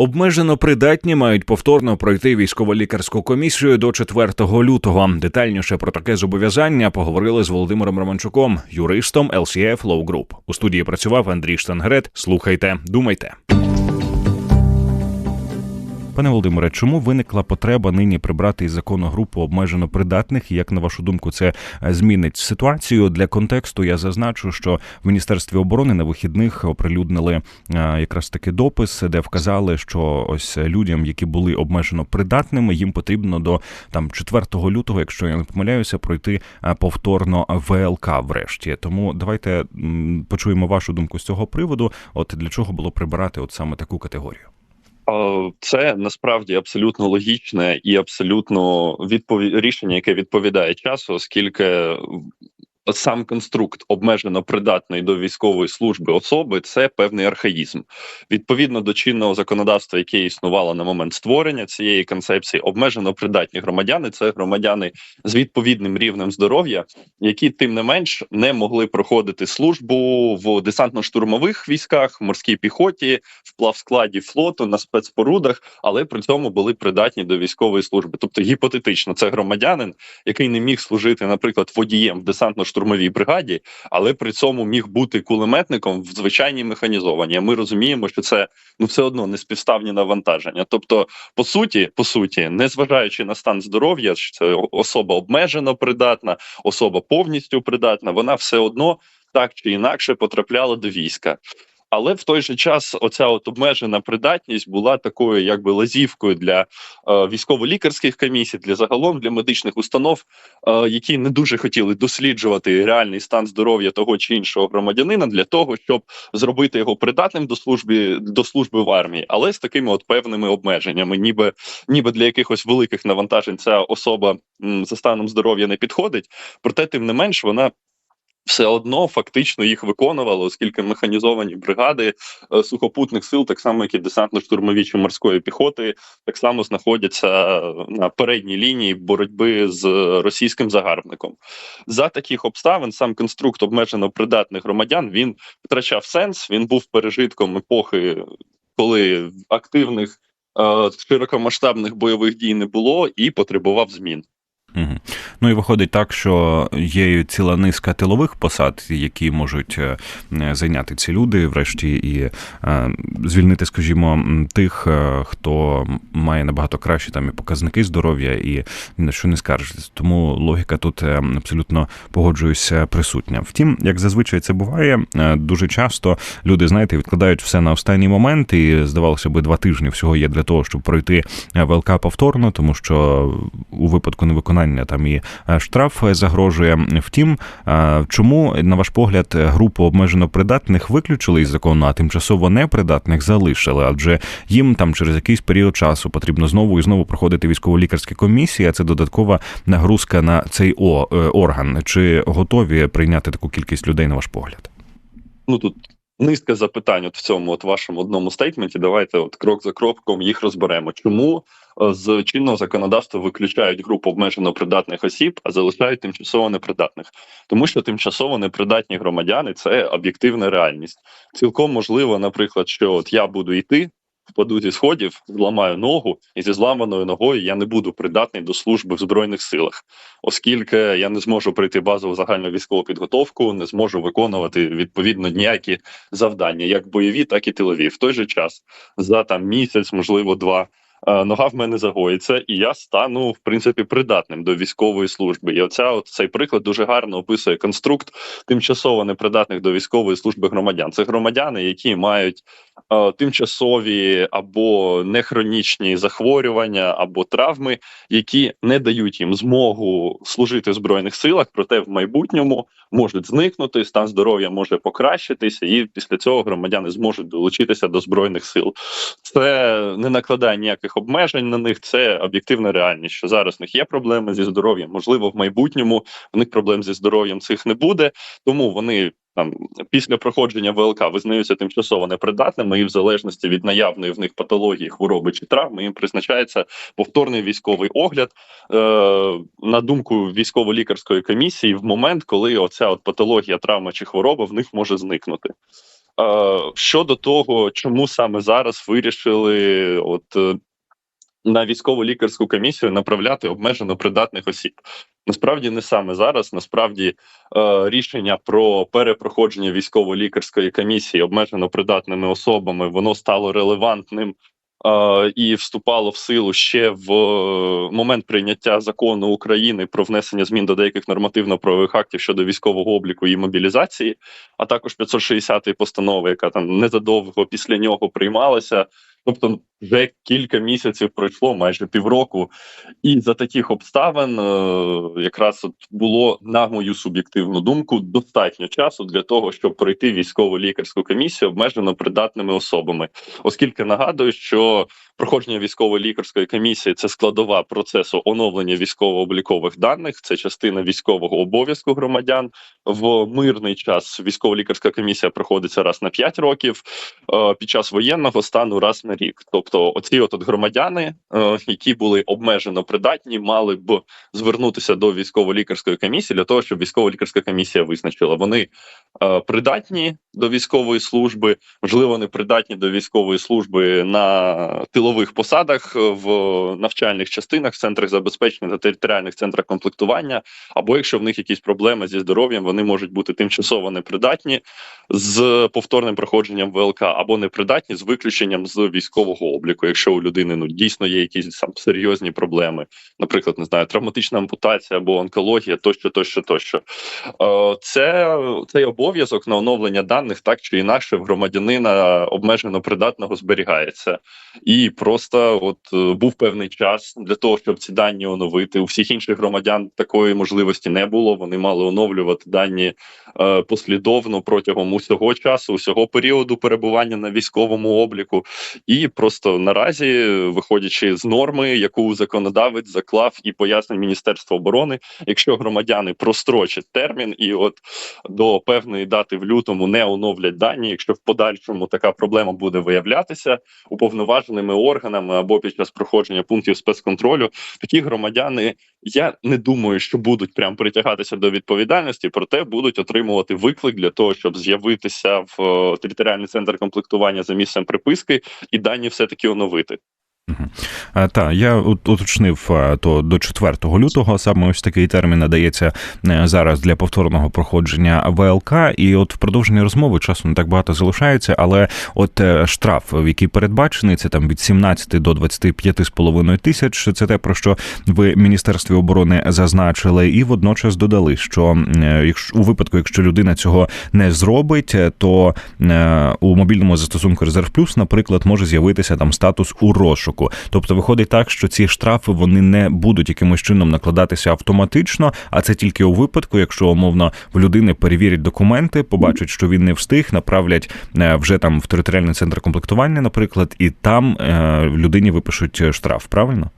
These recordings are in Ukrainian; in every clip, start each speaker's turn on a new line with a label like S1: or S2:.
S1: Обмежено придатні мають повторно пройти військово-лікарську комісію до 4 лютого. Детальніше про таке зобов'язання поговорили з Володимиром Романчуком, юристом LCF Law Group. У студії працював Андрій Штангрет. Слухайте, думайте. Пане Володимире, чому виникла потреба нині прибрати із закону групу обмежено придатних? І Як на вашу думку, це е, змінить ситуацію для контексту? Я зазначу, що в міністерстві оборони на вихідних оприлюднили е, якраз таки допис, де вказали, що ось людям, які були обмежено придатними, їм потрібно до там 4 лютого, якщо я не помиляюся, пройти е, повторно ВЛК. Врешті тому давайте почуємо вашу думку з цього приводу. От для чого було прибирати от саме таку категорію?
S2: Це насправді абсолютно логічне і абсолютно відпові... рішення, яке відповідає часу, оскільки сам конструкт обмежено придатної до військової служби особи це певний архаїзм. Відповідно до чинного законодавства, яке існувало на момент створення цієї концепції, обмежено придатні громадяни це громадяни з відповідним рівнем здоров'я, які тим не менш не могли проходити службу в десантно-штурмових військах, морській піхоті, в плавскладі флоту на спецпорудах, але при цьому були придатні до військової служби. Тобто, гіпотетично, це громадянин, який не міг служити, наприклад, водієм в десантно-штурмовій бригаді, але при цьому міг бути кулеметником в звичайній механізованій. Ми розуміємо, що це ну все одно не співставні навантаження. Тобто, по суті, по суті, незважаючи на стан здоров'я, це особа обмежено придатна, особа повністю придатна, вона все одно так чи інакше потрапляла до війська. Але в той же час оця от обмежена придатність була такою, якби лазівкою для е, військово-лікарських комісій, для загалом для медичних установ, е, які не дуже хотіли досліджувати реальний стан здоров'я того чи іншого громадянина для того, щоб зробити його придатним до служби до служби в армії, але з такими от певними обмеженнями, ніби ніби для якихось великих навантажень ця особа м, за станом здоров'я не підходить. Проте, тим не менш, вона все одно фактично їх виконували, оскільки механізовані бригади е, сухопутних сил, так само як і десантно-штурмові чи морської піхоти, так само знаходяться на передній лінії боротьби з російським загарбником. За таких обставин сам конструкт обмежено придатних громадян він втрачав сенс. Він був пережитком епохи, коли активних е, широкомасштабних бойових дій не було і потребував змін.
S1: Угу. Ну і виходить так, що є ціла низка тилових посад, які можуть е, зайняти ці люди, врешті, і е, звільнити, скажімо, тих, е, хто має набагато кращі там і показники здоров'я, і на що не скаржитись. Тому логіка тут абсолютно погоджуюся присутня. Втім, як зазвичай це буває, дуже часто люди, знаєте, відкладають все на останній момент, і здавалося би, два тижні всього є для того, щоб пройти ВЛК повторно, тому що у випадку невиконання там і штраф загрожує. Втім, е, чому на ваш погляд групу обмежено придатних виключили із закону, а тимчасово непридатних залишили? Адже їм там через якийсь період часу потрібно знову і знову проходити військово-лікарські комісії. а Це додаткова нагрузка на цей е, орган. Чи готові прийняти таку кількість людей на ваш погляд?
S2: Ну тут низка запитань от в цьому от вашому одному стейтменті. Давайте от крок за кроком їх розберемо. Чому е, з чинного законодавства виключають групу обмежено придатних осіб, а залишають тимчасово непридатних, тому що тимчасово непридатні громадяни це об'єктивна реальність. Цілком можливо, наприклад, що от я буду йти. Впаду зі сходів, зламаю ногу, і зі зламаною ногою я не буду придатний до служби в збройних силах, оскільки я не зможу пройти базову загальну військову підготовку, не зможу виконувати відповідно ніякі завдання, як бойові, так і тилові. В той же час за там місяць, можливо, два. Е, Нога в мене загоїться, і я стану в принципі придатним до військової служби. І оця от цей приклад дуже гарно описує конструкт тимчасово непридатних до військової служби громадян. Це громадяни, які мають е, тимчасові або нехронічні захворювання або травми, які не дають їм змогу служити в збройних силах, проте в майбутньому можуть зникнути, стан здоров'я може покращитися, і після цього громадяни зможуть долучитися до збройних сил. Це не накладає ніяких обмежень на них. Це об'єктивна реальність. Що зараз в них є проблеми зі здоров'ям. Можливо, в майбутньому в них проблем зі здоров'ям цих не буде, тому вони. Там після проходження ВЛК визнаються тимчасово непридатними, і в залежності від наявної в них патології, хвороби чи травми їм призначається повторний військовий огляд е, на думку військово-лікарської комісії в момент, коли оця от патологія, травма чи хвороба в них може зникнути. щодо того, чому саме зараз вирішили, от е, на військову лікарську комісію направляти обмежено придатних осіб. Насправді не саме зараз. Насправді е, рішення про перепроходження військово-лікарської комісії обмежено придатними особами воно стало релевантним е, і вступало в силу ще в е, момент прийняття закону України про внесення змін до деяких нормативно-правових актів щодо військового обліку і мобілізації, а також 560 постанови, яка там незадовго після нього приймалася. Тобто вже кілька місяців пройшло, майже півроку, і за таких обставин е, якраз от було на мою суб'єктивну думку достатньо часу для того, щоб пройти військово лікарську комісію обмежено придатними особами, оскільки нагадую, що проходження військово лікарської комісії це складова процесу оновлення військово-облікових даних, це частина військового обов'язку громадян. В мирний час військово-лікарська комісія проходиться раз на 5 років, е, під час воєнного стану раз на рік. Тобто, оці от, громадяни, е, які були обмежено придатні, мали б звернутися до військово-лікарської комісії для того, щоб військово-лікарська комісія визначила. Вони е, придатні до військової служби, можливо, не придатні до військової служби на тилових посадах в навчальних частинах, в центрах забезпечення та територіальних центрах комплектування, або якщо в них якісь проблеми зі здоров'ям, вони можуть бути тимчасово непридатні з повторним проходженням ВЛК, або непридатні з виключенням з військового обліку, якщо у людини ну дійсно є якісь там серйозні проблеми, наприклад, не знаю, травматична ампутація або онкологія, тощо, тощо, тощо. Е, Це цей обов'язок на оновлення даних так чи інакше в громадянина обмежено придатного зберігається, і просто от е, був певний час для того, щоб ці дані оновити. У всіх інших громадян такої можливості не було. Вони мали оновлювати дані е, послідовно протягом усього часу, усього періоду перебування на військовому обліку, і просто наразі, виходячи з норми, яку законодавець заклав і пояснив Міністерство оборони, якщо громадяни прострочать термін і от до певної дати в лютому не оновлять дані, якщо в подальшому така проблема буде виявлятися уповноваженими органами або під час проходження пунктів спецконтролю, такі громадяни я не думаю, що будуть прям притягатися до відповідальності, проте будуть отримувати виклик для того, щоб з'явитися в е, територіальний центр комплектування за місцем приписки і дані все таки оновити.
S1: Так, я уточнив то до 4 лютого саме ось такий термін надається е, зараз для повторного проходження ВЛК. І от в продовженні розмови часу не так багато залишається, але от е, штраф, який передбачений, це там від 17 до 25,5 тисяч. Це те про що ви Міністерстві оборони зазначили, і водночас додали, що е, якщо у випадку, якщо людина цього не зробить, то у мобільному застосунку Резерв Плюс, наприклад, може з'явитися там статус у розшуку року. Тобто виходить так, що ці штрафи вони не будуть якимось чином накладатися автоматично, а це тільки у випадку, якщо умовно в людини перевірять документи, побачать, що він не встиг, направлять е, вже там в територіальний центр комплектування, наприклад, і там е, людині випишуть штраф. Правильно?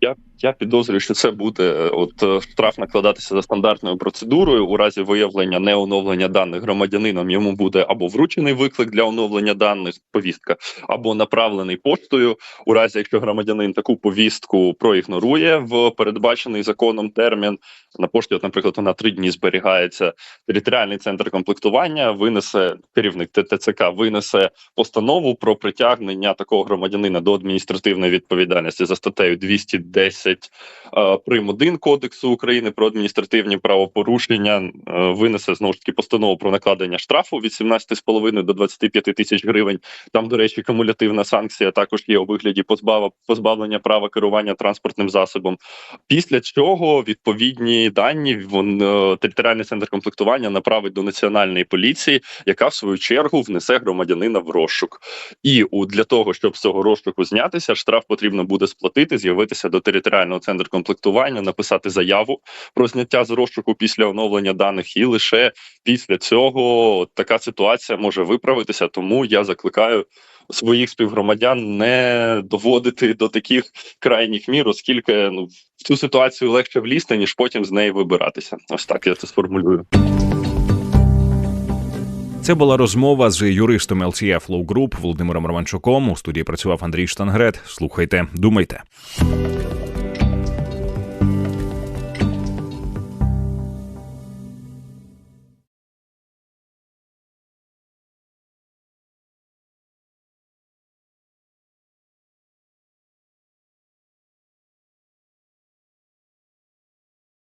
S2: Я я підозрюю, що це буде е, от е, штраф накладатися за стандартною процедурою. У разі виявлення неоновлення даних громадянином йому буде або вручений виклик для оновлення даних, повістка, або направлений поштою. У разі якщо громадянин таку повістку проігнорує в передбачений законом термін на пошті, от, наприклад, вона три дні зберігається. Територіальний центр комплектування винесе керівник ТТЦК, винесе постанову про притягнення такого громадянина до адміністративної відповідальності за статтею 210 10 е, прим. 1 кодексу України про адміністративні правопорушення е, винесе знову ж таки постанову про накладення штрафу від 17,5 до 25 тисяч гривень. Там, до речі, кумулятивна санкція також є у вигляді позбав... позбавлення права керування транспортним засобом. Після цього відповідні дані вон, е, територіальний центр комплектування направить до національної поліції, яка в свою чергу внесе громадянина в розшук. І для того, щоб з цього розшуку знятися, штраф потрібно буде сплатити, з'явитися до територіальної територіального центру комплектування, написати заяву про зняття з розшуку після оновлення даних, і лише після цього така ситуація може виправитися. Тому я закликаю. Своїх співгромадян не доводити до таких крайніх мір, оскільки ну в цю ситуацію легше влізти, ніж потім з неї вибиратися. Ось так я це сформулюю.
S1: Це була розмова з юристом LCF Law Group Володимиром Романчуком. У студії працював Андрій Штангрет. Слухайте, думайте.